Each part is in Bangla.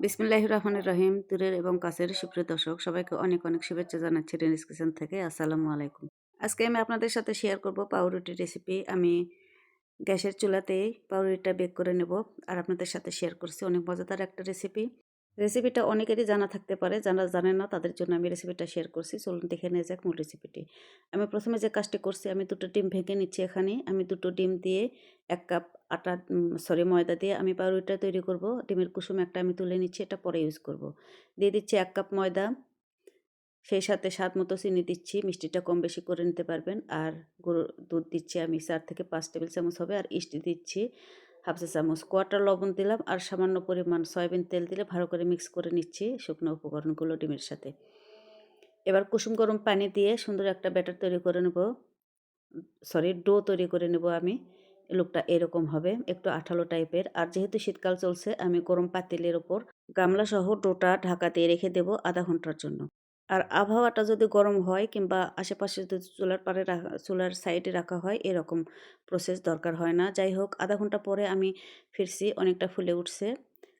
বিসমিল্লাহ রহমানের রহিম দূরের এবং কাছের সুপ্রিয় দর্শক, সবাইকে অনেক অনেক শুভেচ্ছা জানাচ্ছি কিচেন থেকে। আসসালামু আলাইকুম। আজকে আমি আপনাদের সাথে শেয়ার করব পাউরুটির রেসিপি আমি গ্যাসের চুলাতেই পাউরুটিটা বেক করে নেব। আর আপনাদের সাথে শেয়ার করছি অনেক মজাদার একটা রেসিপি রেসিপিটা অনেকেরই জানা থাকতে পারে, যারা জানে না তাদের জন্য আমি রেসিপিটা শেয়ার করছি। চলুন দেখে নিয়ে যাক মূল রেসিপিটি আমি প্রথমে যে কাজটি করছি, আমি দুটো ডিম ভেঙে নিচ্ছি এখানে। আমি দুটো ডিম দিয়ে এক কাপ আটা সরি ময়দা দিয়ে আমি পাউরুটিটা তৈরি করব। ডিমের কুসুম একটা আমি তুলে নিচ্ছি, এটা পরে ইউজ করব। দিয়ে দিচ্ছি এক কাপ ময়দা। সেই সাথে স্বাদ মতো চিনি দিচ্ছি, মিষ্টিটা কম বেশি করে নিতে পারবেন। আর গুঁড়ো দুধ দিচ্ছি আমি চার থেকে পাঁচ টেবিল চামচ হবে। আর ইস্টি দিচ্ছি হাফ চা চামচ কোয়াটার লবণ দিলাম আর সামান্য পরিমাণ সয়াবিন তেল দিলে ভালো করে মিক্স করে নিচ্ছি শুকনো উপকরণগুলো ডিমের সাথে। এবার কুসুম গরম পানি দিয়ে সুন্দর একটা ব্যাটার তৈরি করে নেব। সরি, ডো তৈরি করে নেব আমি। লুকটা এরকম হবে, একটু আঠালো টাইপের। আর যেহেতু শীতকাল চলছে, আমি গরম পাতিলের ওপর গামলা সহ ডোটা ঢাকা দিয়ে রেখে দেব আধা ঘণ্টার জন্য। আর আবহাওয়াটা যদি গরম হয় কিংবা আশেপাশে যদি চুলার পাড়ে রাখা, চুলার সাইডে রাখা হয়, এরকম প্রসেস দরকার হয় না। যাই হোক আধা ঘণ্টা পরে আমি ফিরছি, অনেকটা ফুলে উঠছে,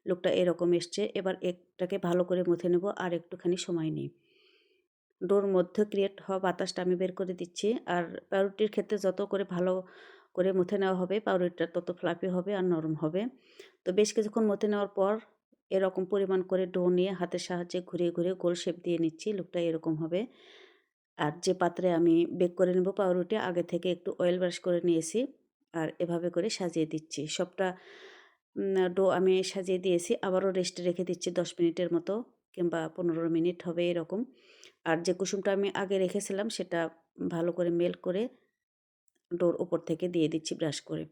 লোকটা এরকম এসছে, এবার একটাকে ভালো করে মুথে নেব আর একটুখানি সময় নিই। ডোর মধ্যে ক্রিয়েট হওয়া বাতাসটা আমি বের করে দিচ্ছি আর পাউরুটির ক্ষেত্রে যত করে ভালো করে মুথে নেওয়া হবে, পাউরুটিটা তত ফ্লাপি হবে আর নরম হবে। তো বেশ কিছুক্ষণ মুথে নেওয়ার পর এরকম পরিমাণ করে ডো নিয়ে হাতের সাহায্যে ঘুরিয়ে ঘুরিয়ে গোল শেপ দিয়ে নিচ্ছি, লুকটা এরকম হবে। আর যে পাত্রে আমি বেক করে নেব পাউরুটি, আগে থেকে একটু অয়েল ব্রাশ করে নিয়েছি আর এভাবে করে সাজিয়ে দিচ্ছি। সবটা ডো আমি সাজিয়ে দিয়েছি, আবারও রেস্টে রেখে দিচ্ছি দশ মিনিটের মতো কিংবা পনেরো মিনিট হবে এরকম। আর যে কুসুমটা আমি আগে রেখেছিলাম, সেটা ভালো করে মেল করে ডোর ওপর থেকে দিয়ে দিচ্ছি ব্রাশ করে।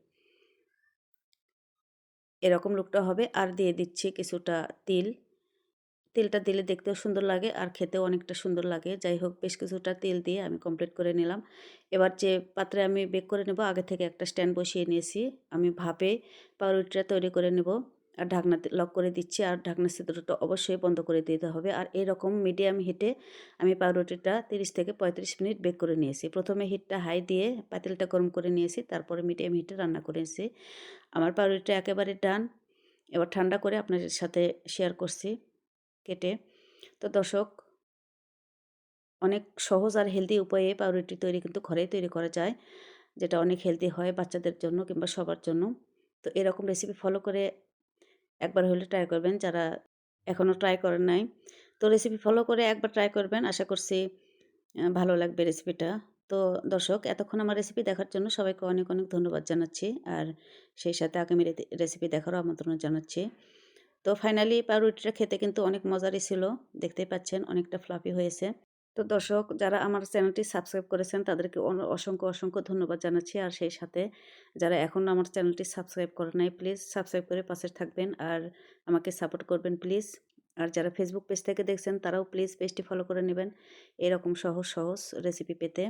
এরকম লুকটা হবে। আর দিয়ে দিচ্ছি কিছুটা তিল। তেলটা দিলে দেখতেও সুন্দর লাগে আর খেতেও অনেকটা সুন্দর লাগে। যাই হোক, বেশ কিছুটা তেল দিয়ে আমি কমপ্লিট করে নিলাম। এবার যে পাত্রে আমি বেক করে নেব, আগে থেকে একটা স্ট্যান্ড বসিয়ে নিয়েছি। আমি ভাপে পাউরুটিটা তৈরি করে নেব। আর ঢাকনা লক করে দিচ্ছি। আর ঢাকনা ছিদ্রটা অবশ্যই বন্ধ করে দিতে হবে। আর এরকম মিডিয়াম হিটে আমি পাউরুটিটা তিরিশ থেকে পঁয়ত্রিশ মিনিট বেক করে নিয়েছি। প্রথমে হিটটা হাই দিয়ে পাতিলটা গরম করে নিয়েছি। তারপরে মিডিয়াম হিটে রান্না করেছি আমার পাউরুটিটা একেবারে ডান এবার ঠান্ডা করে আপনাদের সাথে শেয়ার করছি কেটে। তো দর্শক, অনেক সহজ আর হেলদি উপায়ে পাউরুটি তৈরি কিন্তু ঘরেই তৈরি করা যায়। যেটা অনেক হেলদি হয় বাচ্চাদের জন্য কিংবা সবার জন্য। তো এরকম রেসিপি ফলো করে একবার হলে ট্রাই করবেন, যারা এখনও ট্রাই করেন নাই। তো রেসিপি ফলো করে একবার ট্রাই করবেন। আশা করছি ভালো লাগবে রেসিপিটা তো দর্শক, এতক্ষণ আমার রেসিপি দেখার জন্য সবাইকে অনেক অনেক ধন্যবাদ জানাচ্ছি। আর সেই সাথে আগামী রেসিপি দেখারও আমন্ত্রণ জানাচ্ছি। তো ফাইনালি পাউরুটিটা খেতে কিন্তু অনেক মজারই ছিল। দেখতেই পাচ্ছেন, অনেকটা ফ্লাফি হয়েছে। তো দর্শক, যারা আমার চ্যানেলটি সাবস্ক্রাইব করেছেন, তাদেরকে অসংখ্য অসংখ্য ধন্যবাদ জানাচ্ছি। আর সেই সাথে যারা এখন আমার চ্যানেলটি সাবস্ক্রাইব করে নাই, প্লিজ সাবস্ক্রাইব করে পাশে থাকবেন আর আমাকে সাপোর্ট করবেন, প্লিজ। আর যারা ফেসবুক পেজ থেকে দেখছেন, তারাও প্লিজ পেজটি ফলো করে নেবেন। এরকম সহজ সহজ রেসিপি পেতে।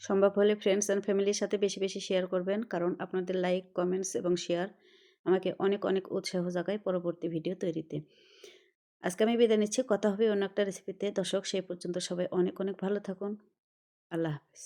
সম্ভব হলে ফ্রেন্ডস অ্যান্ড ফ্যামিলির সাথে বেশি বেশি শেয়ার করবেন, কারণ আপনাদের লাইক কমেন্টস এবং শেয়ার আমাকে অনেক অনেক উৎসাহ জাগায় পরবর্তী ভিডিও তৈরিতে। আজকে আমি বিদায় নিচ্ছি। কথা হবে অন্য একটা রেসিপিতে দর্শক সেই পর্যন্ত সবাই অনেক অনেক ভালো থাকুন। আল্লাহ হাফিজ।